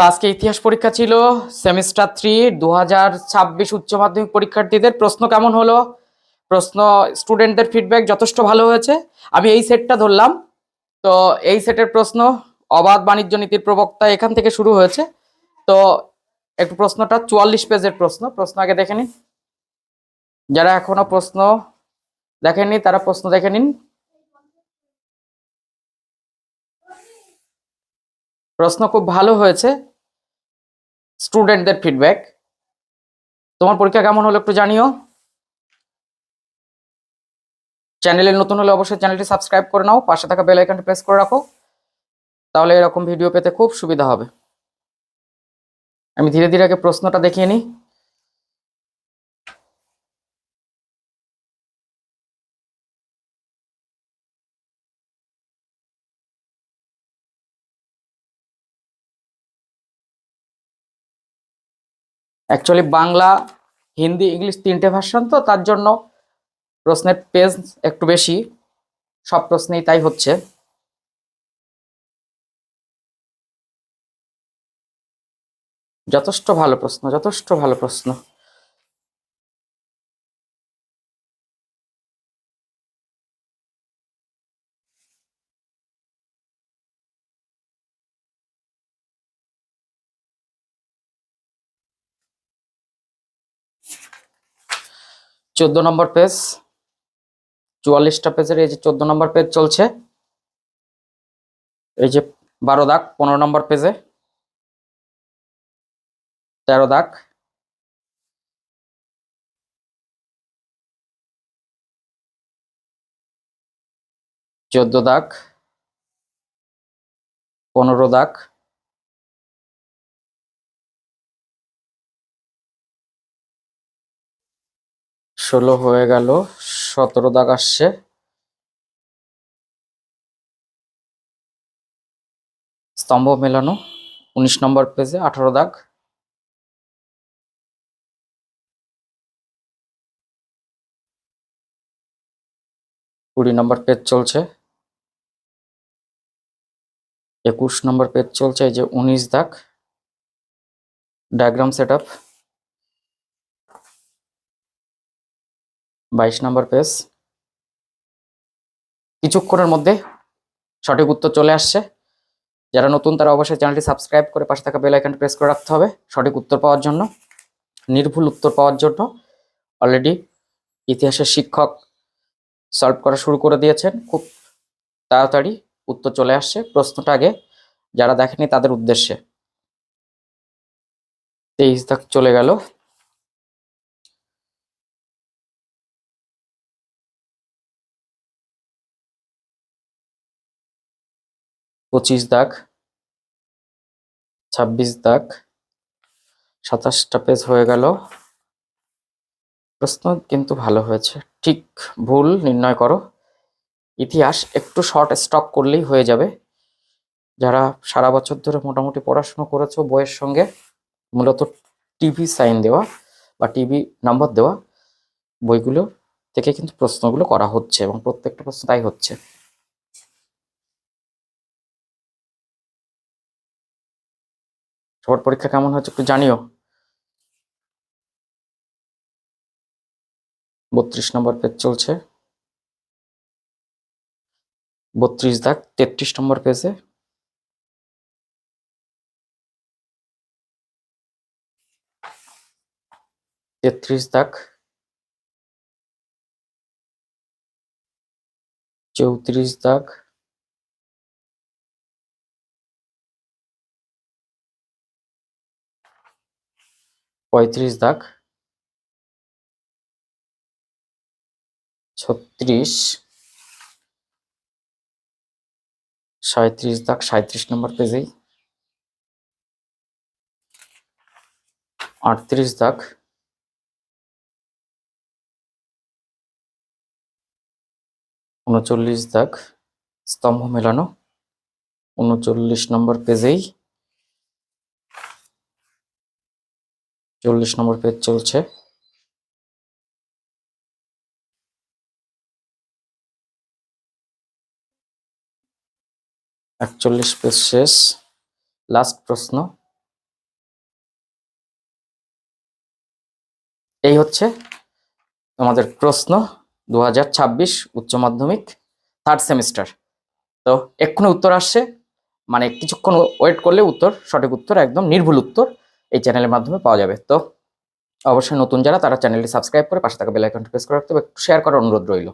তো আজকে ইতিহাস পরীক্ষা ছিল সেমিস্টার থ্রি দু হাজার ছাব্বিশ উচ্চ মাধ্যমিক পরীক্ষার্থীদের। প্রশ্ন কেমন হলো? প্রশ্ন স্টুডেন্টদের ফিডব্যাক যথেষ্ট ভালো হয়েছে। আমি এই সেটটা ধরলাম। তো এই সেটের প্রশ্ন, অবাধ বাণিজ্য নীতির প্রবক্তা এখান থেকে শুরু হয়েছে। তো একটু প্রশ্নটা, চুয়াল্লিশ পেজের প্রশ্ন। প্রশ্ন আগে দেখে নিন। যারা এখনও প্রশ্ন দেখেননি, তারা প্রশ্ন দেখে নিন। প্রশ্ন খুব ভালো হয়েছে। স্টুডেন্টদের ফিডব্যাক তোমার পরীক্ষা কেমন হলো একটু জানিও। চ্যানেলে নতুন হলে অবশ্যই চ্যানেলটি সাবস্ক্রাইব করে নাও, পাশে থাকা বেল আইকনটি প্রেস করে রাখো। তাহলে এরকম ভিডিও পেতে খুব সুবিধা হবে। আমি ধীরে ধীরে আগে প্রশ্নটা দেখিয়ে নিই। অ্যাকচুয়ালি বাংলা, হিন্দি, ইংলিশ তিনটে ভার্সন তো, তার জন্য প্রশ্নের পেজ একটু বেশি, সব প্রশ্নেই তাই হচ্ছে। যথেষ্ট ভালো প্রশ্ন, যথেষ্ট ভালো প্রশ্ন। চোদ্দ নম্বর পেজ, চুয়াল্লিশটা পেজের এই যে চোদ্দ নম্বর পেজ চলছে, এই যে বারো দাগ, পনেরো নম্বর পেজে, তেরো দাগ। চোদ্দ দাগ, পনেরো দাগ। ষোলো হয়ে গেল, সতেরো দাগ আসছে। স্তম্ভ মেলানো, উনিশ নম্বর পেজে আঠারো দাগ। কুড়ি নম্বর পেজ চলছে। একুশ নম্বর পেজ চলছে, এই যে উনিশ দাগ। ডায়াগ্রাম সেট আপ বাইশ নম্বর পেজ। কিছুক্ষণের মধ্যে সঠিক উত্তর চলে আসছে। যারা নতুন, তারা অবশ্যই চ্যানেলটি সাবস্ক্রাইব করে পাশে থাকা বেল আইকন প্রেস করে রাখতে হবে সঠিক উত্তর পাওয়ার জন্য, নির্ভুল উত্তর পাওয়ার জন্য। অলরেডি ইতিহাসের শিক্ষক সলভ করা শুরু করে দিয়েছেন। খুব তাড়াতাড়ি উত্তর চলে আসছে। প্রশ্নটা আগে, যারা দেখেনি তাদের উদ্দেশ্যে। তেইশ দাগ চলে গেল। পঁচিশ দাগ, ছাব্বিশ দাগ, সাতাশটা পেজ হয়ে গেল। প্রশ্ন কিন্তু ভালো হয়েছে। ঠিক ভুল নির্ণয় করো। ইতিহাস একটু শর্ট স্টপ করলেই হয়ে যাবে। যারা সারা বছর ধরে মোটামুটি পড়াশুনো করেছ, বইয়ের সঙ্গে মূলত টিভি সাইন দেওয়া বা টিভি নাম্বার দেওয়া, বইগুলো থেকে কিন্তু প্রশ্নগুলো করা হচ্ছে এবং প্রত্যেকটা প্রশ্ন তাই হচ্ছে। সবার পরীক্ষা কেমন হচ্ছে একটু জানিও। বত্রিশ নম্বর পেজ চলছে। বত্রিশ দাগ তেত্রিশ নম্বর পেজে তেত্রিশ দাগ। চৌত্রিশ দাগ। পঁয়ত্রিশ দাগ। ছত্রিশ। সাঁত্রিশ দাগ সাঁত্রিশ নম্বর পেজেই। আটত্রিশ দাগ। উনচল্লিশ দাগ। স্তম্ভ মেলানো। উনচল্লিশ নম্বর পেজেই। চল্লিশ নম্বর পেজ চলছে। একচল্লিশ পেজ শেষ। লাস্ট প্রশ্ন। এই হচ্ছে আমাদের প্রশ্ন দুহাজার ছাব্বিশ উচ্চ মাধ্যমিক থার্ড সেমিস্টার তো এক্ষুনি উত্তর আসছে। মানে কিছুক্ষণ ওয়েট করলে উত্তর, সঠিক উত্তর, একদম নির্ভুল উত্তর। এই চ্যানেলের মাধ্যমে পাওয়া যাবে। তো অবশ্যই নতুন যারা, তারা চ্যানেলটি সাবস্ক্রাইব করে পাশে থাকা বেল আইকনটি প্রেস করে রাখতে একটু শেয়ার করার অনুরোধ রইল।